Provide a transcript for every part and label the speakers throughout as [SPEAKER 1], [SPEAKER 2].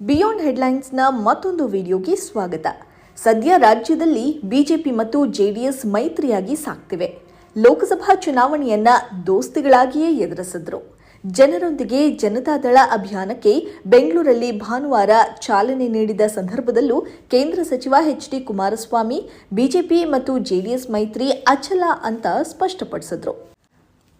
[SPEAKER 1] Beyond ಹೆಡ್ಲೈನ್ಸ್ನ ಮತ್ತೊಂದು ವಿಡಿಯೋಗೆ ಸ್ವಾಗತ. ಸದ್ಯ ರಾಜ್ಯದಲ್ಲಿ ಬಿಜೆಪಿ ಮತ್ತು ಜೆಡಿಎಸ್ ಮೈತ್ರಿಯಾಗಿ ಸಾಕ್ತಿವೆ. ಲೋಕಸಭಾ ಚುನಾವಣೆಯನ್ನ ದೋಸ್ತಿಗಳಾಗಿಯೇ ಎದುರಿಸಿದ್ರು. ಜನರೊಂದಿಗೆ ಜನತಾದಳ ಅಭಿಯಾನಕ್ಕೆ ಬೆಂಗಳೂರಲ್ಲಿ ಭಾನುವಾರ ಚಾಲನೆ ನೀಡಿದ ಸಂದರ್ಭದಲ್ಲೂ ಕೇಂದ್ರ ಸಚಿವ ಎಚ್ ಡಿ ಕುಮಾರಸ್ವಾಮಿ, ಬಿಜೆಪಿ ಮತ್ತು ಜೆಡಿಎಸ್ ಮೈತ್ರಿ ಅಚಲ ಅಂತ ಸ್ಪಷ್ಟಪಡಿಸಿದ್ರು.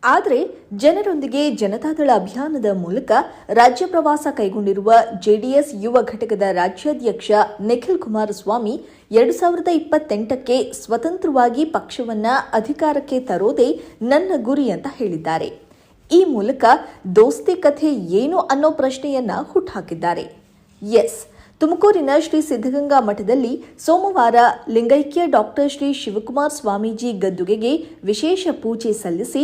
[SPEAKER 1] ಆದರೆ ಜನರೊಂದಿಗೆ ಜನತಾದಳ ಅಭಿಯಾನದ ಮೂಲಕ ರಾಜ್ಯ ಪ್ರವಾಸ ಕೈಗೊಂಡಿರುವ ಜೆಡಿಎಸ್ ಯುವ ಘಟಕದ ರಾಜ್ಯಾಧ್ಯಕ್ಷ ನಿಖಿಲ್ ಕುಮಾರಸ್ವಾಮಿ ಎರಡು ಸಾವಿರದ ಇಪ್ಪತ್ತೆಂಟಕ್ಕೆ ಸ್ವತಂತ್ರವಾಗಿ ಪಕ್ಷವನ್ನ ಅಧಿಕಾರಕ್ಕೆ ತರೋದೇ ನನ್ನ ಗುರಿ ಅಂತ ಹೇಳಿದ್ದಾರೆ. ಈ ಮೂಲಕ ದೋಸ್ತಿ ಕಥೆ ಏನು ಅನ್ನೋ ಪ್ರಶ್ನೆಯನ್ನ ಹುಟ್ಟುಹಾಕಿದ್ದಾರೆ ಎಸ್, ತುಮಕೂರಿನ ಶ್ರೀ ಸಿದ್ಧಗಂಗಾ ಮಠದಲ್ಲಿ ಸೋಮವಾರ ಲಿಂಗೈಕ್ಯ ಡಾಕ್ಟರ್ ಶ್ರೀ ಶಿವಕುಮಾರ್ ಸ್ವಾಮೀಜಿ ಗದ್ದುಗೆಗೆ ವಿಶೇಷ ಪೂಜೆ ಸಲ್ಲಿಸಿ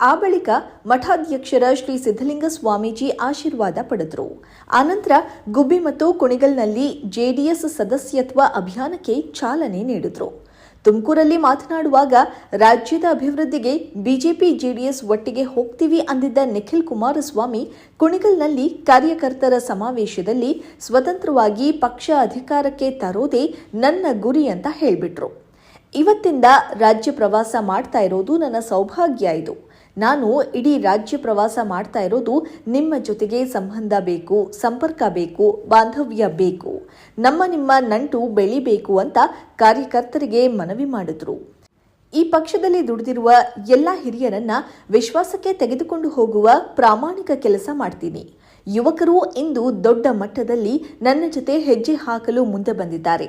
[SPEAKER 1] ಆ ಬಳಿಕ ಮಠಾಧ್ಯಕ್ಷರ ಶ್ರೀ ಸಿದ್ಧಲಿಂಗ ಸ್ವಾಮೀಜಿ ಆಶೀರ್ವಾದ ಪಡೆದರು. ಆನಂತರ ಗುಬ್ಬಿ ಮತ್ತು ಕುಣಿಗಲ್ನಲ್ಲಿ ಜೆಡಿಎಸ್ ಸದಸ್ಯತ್ವ ಅಭಿಯಾನಕ್ಕೆ ಚಾಲನೆ ನೀಡಿದರು. ತುಮಕೂರಲ್ಲಿ ಮಾತನಾಡುವಾಗ, ರಾಜ್ಯದ ಅಭಿವೃದ್ಧಿಗೆ ಬಿಜೆಪಿ, ಜೆಡಿಎಸ್ ಒಟ್ಟಿಗೆ ಹೋಗ್ತೀವಿ ಅಂದಿದ್ದ ನಿಖಿಲ್ ಕುಮಾರಸ್ವಾಮಿ ಕುಣಿಗಲ್ನಲ್ಲಿ ಕಾರ್ಯಕರ್ತರ ಸಮಾವೇಶದಲ್ಲಿ ಸ್ವತಂತ್ರವಾಗಿ ಪಕ್ಷ ಅಧಿಕಾರಕ್ಕೆ ತರೋದೇ ನನ್ನ ಗುರಿ ಅಂತ ಹೇಳಿಬಿಟ್ರು. ಇವತ್ತಿಂದ ರಾಜ್ಯ ಪ್ರವಾಸ ಮಾಡ್ತಾ ಇರೋದು ನನ್ನ ಸೌಭಾಗ್ಯ ಇದು. ನಾನು ಇಡೀ ರಾಜ್ಯ ಪ್ರವಾಸ ಮಾಡ್ತಾ ಇರೋದು ನಿಮ್ಮ ಜೊತೆಗೆ ಸಂಬಂಧ ಬೇಕು, ಸಂಪರ್ಕ ಬೇಕು, ಬಾಂಧವ್ಯ ಬೇಕು. ನಮ್ಮ ನಿಮ್ಮ ನಂಟು ಬೆಳಿಬೇಕು ಅಂತ ಕಾರ್ಯಕರ್ತರಿಗೆ ಮನವಿ ಮಾಡಿದ್ರು. ಈ ಪಕ್ಷದಲ್ಲಿ ದುಡಿದಿರುವ ಎಲ್ಲ ಹಿರಿಯರನ್ನ ವಿಶ್ವಾಸಕ್ಕೆ ತೆಗೆದುಕೊಂಡು ಹೋಗುವ ಪ್ರಾಮಾಣಿಕ ಕೆಲಸ ಮಾಡ್ತೀನಿ. ಯುವಕರು ಇಂದು ದೊಡ್ಡ ಮಟ್ಟದಲ್ಲಿ ನನ್ನ ಜೊತೆ ಹೆಜ್ಜೆ ಹಾಕಲು ಮುಂದೆ ಬಂದಿದ್ದಾರೆ.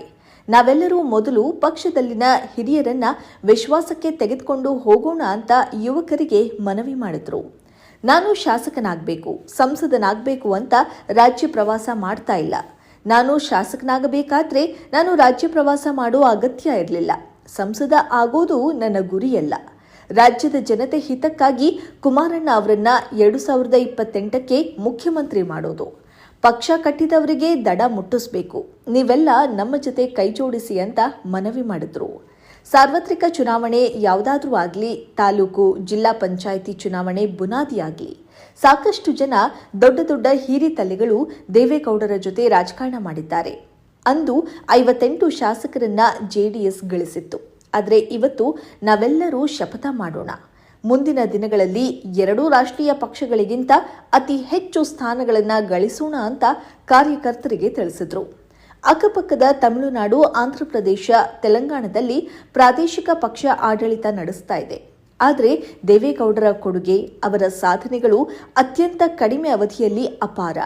[SPEAKER 1] ನಾವೆಲ್ಲರೂ ಮೊದಲು ಪಕ್ಷದಲ್ಲಿನ ಹಿರಿಯರನ್ನ ವಿಶ್ವಾಸಕ್ಕೆ ತೆಗೆದುಕೊಂಡು ಹೋಗೋಣ ಅಂತ ಯುವಕರಿಗೆ ಮನವಿ ಮಾಡಿದ್ರು. ನಾನು ಶಾಸಕನಾಗಬೇಕು, ಸಂಸದನಾಗಬೇಕು ಅಂತ ರಾಜ್ಯ ಪ್ರವಾಸ ಮಾಡ್ತಾ ಇಲ್ಲ. ನಾನು ಶಾಸಕನಾಗಬೇಕಾದ್ರೆ ನಾನು ರಾಜ್ಯ ಪ್ರವಾಸ ಮಾಡೋ ಅಗತ್ಯ ಇರಲಿಲ್ಲ. ಸಂಸದ ಆಗೋದು ನನ್ನ ಗುರಿಯಲ್ಲ. ರಾಜ್ಯದ ಜನತೆ ಹಿತಕ್ಕಾಗಿ ಕುಮಾರಣ್ಣ ಅವರನ್ನ ಎರಡು ಸಾವಿರದ ಇಪ್ಪತ್ತೆಂಟಕ್ಕೆ ಮುಖ್ಯಮಂತ್ರಿ ಮಾಡೋದು. ಪಕ್ಷ ಕಟ್ಟಿದವರಿಗೆ ದಡ ಮುಟ್ಟಿಸಬೇಕು. ನೀವೆಲ್ಲ ನಮ್ಮ ಜೊತೆ ಕೈಜೋಡಿಸಿ ಅಂತ ಮನವಿ ಮಾಡಿದ್ರು. ಸಾರ್ವತ್ರಿಕ ಚುನಾವಣೆ ಯಾವುದಾದ್ರೂ ಆಗಲಿ, ತಾಲೂಕು, ಜಿಲ್ಲಾ ಪಂಚಾಯಿತಿ ಚುನಾವಣೆ ಬುನಾದಿಯಾಗಲಿ. ಸಾಕಷ್ಟು ಜನ ದೊಡ್ಡ ದೊಡ್ಡ ಹೀರಿತಲೆಗಳು ದೇವೇಗೌಡರ ಜೊತೆ ರಾಜಕಾರಣ ಮಾಡಿದ್ದಾರೆ. ಅಂದು ಐವತ್ತೆಂಟು ಶಾಸಕರನ್ನ ಜೆಡಿಎಸ್ ಗಳಿಸಿತ್ತು. ಆದರೆ ಇವತ್ತು ನಾವೆಲ್ಲರೂ ಶಪಥ ಮಾಡೋಣ. ಮುಂದಿನ ದಿನಗಳಲ್ಲಿ ಎರಡೂ ರಾಷ್ಟ್ರೀಯ ಪಕ್ಷಗಳಿಗಿಂತ ಅತಿ ಹೆಚ್ಚು ಸ್ಥಾನಗಳನ್ನು ಗಳಿಸೋಣ ಅಂತ ಕಾರ್ಯಕರ್ತರಿಗೆ ತಿಳಿಸಿದರು. ಅಕ್ಕಪಕ್ಕದ ತಮಿಳುನಾಡು, ಆಂಧ್ರಪ್ರದೇಶ, ತೆಲಂಗಾಣದಲ್ಲಿ ಪ್ರಾದೇಶಿಕ ಪಕ್ಷ ಆಡಳಿತ ನಡೆಸ್ತಾ ಇದೆ. ಆದರೆ ದೇವೇಗೌಡರ ಕೊಡುಗೆ, ಅವರ ಸಾಧನೆಗಳು ಅತ್ಯಂತ ಕಡಿಮೆ ಅವಧಿಯಲ್ಲಿ ಅಪಾರ.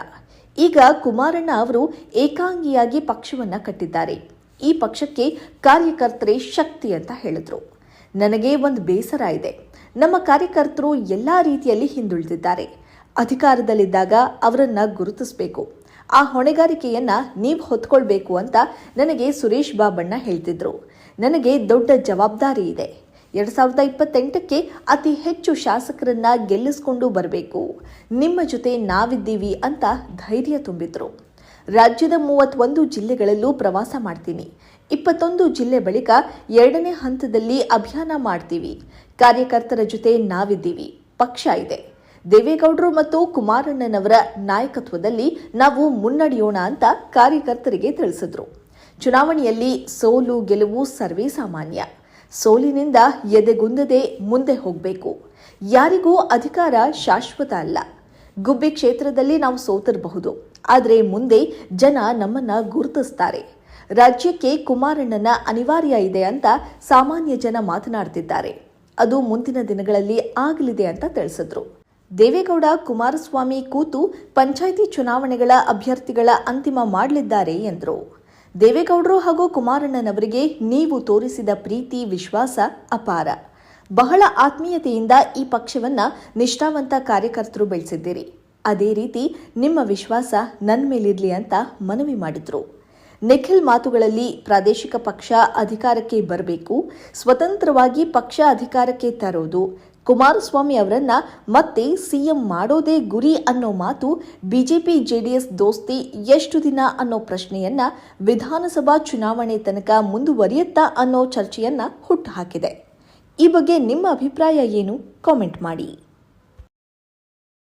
[SPEAKER 1] ಈಗ ಕುಮಾರಣ್ಣ ಅವರು ಏಕಾಂಗಿಯಾಗಿ ಪಕ್ಷವನ್ನ ಕಟ್ಟಿದ್ದಾರೆ. ಈ ಪಕ್ಷಕ್ಕೆ ಕಾರ್ಯಕರ್ತರೇ ಶಕ್ತಿ ಅಂತ ಹೇಳಿದ್ರು. ನನಗೆ ಒಂದು ಬೇಸರ ಇದೆ. ನಮ್ಮ ಕಾರ್ಯಕರ್ತರು ಎಲ್ಲ ರೀತಿಯಲ್ಲಿ ಹಿಂದುಳಿದಿದ್ದಾರೆ. ಅಧಿಕಾರದಲ್ಲಿದ್ದಾಗ ಅವರನ್ನು ಗುರುತಿಸಬೇಕು. ಆ ಹೊಣೆಗಾರಿಕೆಯನ್ನ ನೀವು ಹೊತ್ಕೊಳ್ಬೇಕು ಅಂತ ನನಗೆ ಸುರೇಶ್ ಬಾಬಣ್ಣ ಹೇಳ್ತಿದ್ರು. ನನಗೆ ದೊಡ್ಡ ಜವಾಬ್ದಾರಿ ಇದೆ. ಎರಡ್ ಸಾವಿರದ ಇಪ್ಪತ್ತೆಂಟಕ್ಕೆ ಅತಿ ಹೆಚ್ಚು ಶಾಸಕರನ್ನ ಗೆಲ್ಲಿಸಿಕೊಂಡು ಬರಬೇಕು. ನಿಮ್ಮ ಜೊತೆ ನಾವಿದ್ದೀವಿ ಅಂತ ಧೈರ್ಯ ತುಂಬಿದ್ರು. ರಾಜ್ಯದ ಮೂವತ್ತೊಂದು ಜಿಲ್ಲೆಗಳಲ್ಲೂ ಪ್ರವಾಸ ಮಾಡ್ತೀನಿ. ಇಪ್ಪತ್ತೊಂದು ಜಿಲ್ಲೆ ಬಳಿಕ ಎರಡನೇ ಹಂತದಲ್ಲಿ ಅಭಿಯಾನ ಮಾಡ್ತೀವಿ. ಕಾರ್ಯಕರ್ತರ ಜೊತೆ ನಾವಿದ್ದೀವಿ. ಪಕ್ಷ ಇದೆ. ದೇವೇಗೌಡರು ಮತ್ತು ಕುಮಾರಣ್ಣನವರ ನಾಯಕತ್ವದಲ್ಲಿ ನಾವು ಮುನ್ನಡೆಯೋಣ ಅಂತ ಕಾರ್ಯಕರ್ತರಿಗೆ ತಿಳಿಸಿದ್ರು. ಚುನಾವಣೆಯಲ್ಲಿ ಸೋಲು, ಗೆಲುವು ಸರ್ವೇ ಸಾಮಾನ್ಯ. ಸೋಲಿನಿಂದ ಎದೆಗುಂದದೆ ಮುಂದೆ ಹೋಗಬೇಕು. ಯಾರಿಗೂ ಅಧಿಕಾರ ಶಾಶ್ವತ ಅಲ್ಲ. ಗುಬ್ಬಿ ಕ್ಷೇತ್ರದಲ್ಲಿ ನಾವು ಸೋತಿರಬಹುದು. ಆದರೆ ಮುಂದೆ ಜನ ನಮ್ಮನ್ನ ಗುರುತಿಸ್ತಾರೆ. ರಾಜ್ಯಕ್ಕೆ ಕುಮಾರಣ್ಣನ ಅನಿವಾರ್ಯ ಇದೆ ಅಂತ ಸಾಮಾನ್ಯ ಜನ ಮಾತನಾಡ್ತಿದ್ದಾರೆ. ಅದು ಮುಂದಿನ ದಿನಗಳಲ್ಲಿ ಆಗಲಿದೆ ಅಂತ ತಿಳಿಸಿದ್ರು. ದೇವೇಗೌಡ, ಕುಮಾರಸ್ವಾಮಿ ಕೂತು ಪಂಚಾಯಿತಿ ಚುನಾವಣೆಗಳ ಅಭ್ಯರ್ಥಿಗಳ ಅಂತಿಮ ಮಾಡಲಿದ್ದಾರೆ ಎಂದರು. ದೇವೇಗೌಡರು ಹಾಗೂ ಕುಮಾರಣ್ಣನವರಿಗೆ ನೀವು ತೋರಿಸಿದ ಪ್ರೀತಿ, ವಿಶ್ವಾಸ ಅಪಾರ. ಬಹಳ ಆತ್ಮೀಯತೆಯಿಂದ ಈ ಪಕ್ಷವನ್ನ ನಿಷ್ಠಾವಂತ ಕಾರ್ಯಕರ್ತರು ಬೆಳೆಸಿದ್ದೀರಿ. ಅದೇ ರೀತಿ ನಿಮ್ಮ ವಿಶ್ವಾಸ ನನ್ನ ಮೇಲಿರಲಿ ಅಂತ ಮನವಿ ಮಾಡಿದ್ರು. ನಿಖಿಲ್ ಮಾತುಗಳಲ್ಲಿ ಪ್ರಾದೇಶಿಕ ಪಕ್ಷ ಅಧಿಕಾರಕ್ಕೆ ಬರಬೇಕು, ಸ್ವತಂತ್ರವಾಗಿ ಪಕ್ಷ ಅಧಿಕಾರಕ್ಕೆ ತರೋದು. ಕುಮಾರಸ್ವಾಮಿ ಅವರನ್ನ ಮತ್ತೆ ಸಿಎಂ ಮಾಡೋದೇ ಗುರಿ ಅನ್ನೋ ಮಾತು ಬಿಜೆಪಿ, ಜೆಡಿಎಸ್ ದೋಸ್ತಿ ಎಷ್ಟು ದಿನ ಅನ್ನೋ ಪ್ರಶ್ನೆಯನ್ನ ವಿಧಾನಸಭಾ ಚುನಾವಣೆ ತನಕ ಮುಂದುವರಿಯುತ್ತಾ ಅನ್ನೋ ಚರ್ಚೆಯನ್ನ ಹುಟ್ಟುಹಾಕಿದೆ ಈ ಬಗ್ಗೆ ನಿಮ್ಮ ಅಭಿಪ್ರಾಯ ಏನು? ಕಾಮೆಂಟ್ ಮಾಡಿ.